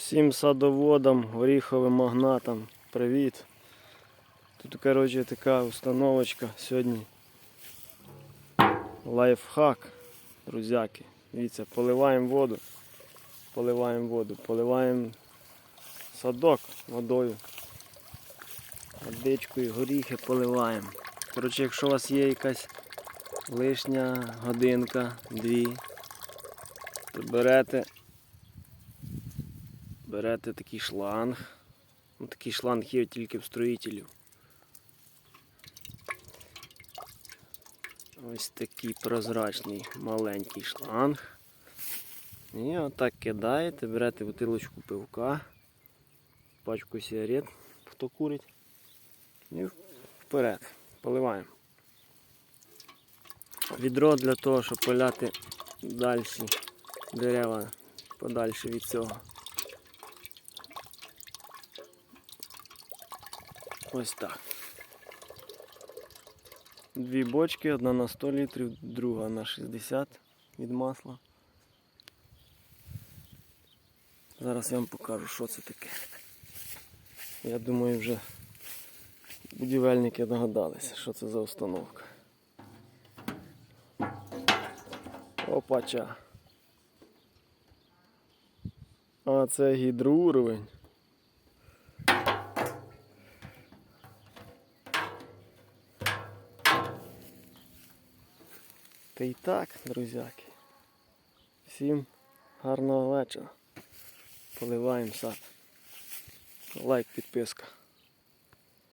Всім садоводам, горіховим магнатам привіт. Тут, коротше, така установочка сьогодні. Лайфхак, друзяки. Дивіться, поливаємо воду. Поливаємо воду, поливаємо садок водою. Водичкою, горіхи поливаємо. Коротше, якщо у вас є якась лишня годинка, дві, то берете берете такий шланг. Ну, такий шланг є тільки в строїтелів. Ось такий прозрачний маленький шланг. І отак кидаєте, берете бутилочку пивка, пачку сигарет, хто курить. І вперед. Поливаємо. Відро для того, щоб поляти далі дерева подальше від цього. Ось так. Дві бочки, одна на 100 літрів, друга на 60 від масла. Зараз я вам покажу, що це таке. Я думаю, вже будівельники догадалися, що це за установка. Опача. А це гідроуровень. Та і так, друзяки. Всім гарного вечора. Поливаємо сад. Лайк, підписка.